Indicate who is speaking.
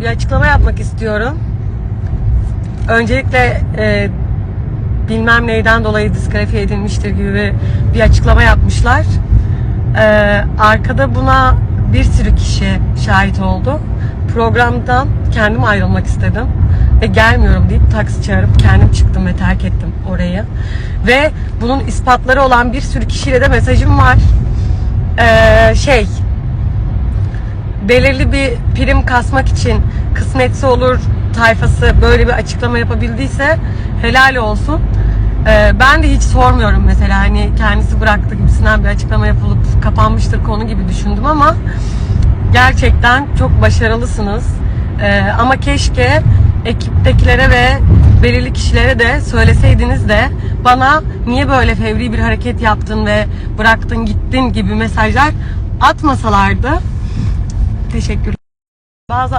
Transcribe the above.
Speaker 1: bir açıklama yapmak istiyorum. Öncelikle e, bilmem neyden dolayı diskalifiye edilmiştir gibi bir açıklama yapmışlar. E, arkada buna bir sürü kişi şahit oldu. Programdan kendim ayrılmak istedim. Ve gelmiyorum deyip taksi çağırıp kendim çıktım ve terk ettim orayı. Ve bunun ispatları olan bir sürü kişiyle de mesajım var. E, şey, belirli bir prim kasmak için kısmetse olur tayfası böyle bir açıklama yapabildiyse helal olsun. Ee, ben de hiç sormuyorum mesela hani kendisi bıraktı gibisinden bir açıklama yapılıp kapanmıştır konu gibi düşündüm ama gerçekten çok başarılısınız. Ee, ama keşke ekiptekilere ve belirli kişilere de söyleseydiniz de bana niye böyle fevri bir hareket yaptın ve bıraktın gittin gibi mesajlar atmasalardı. Teşekkürler. Bazı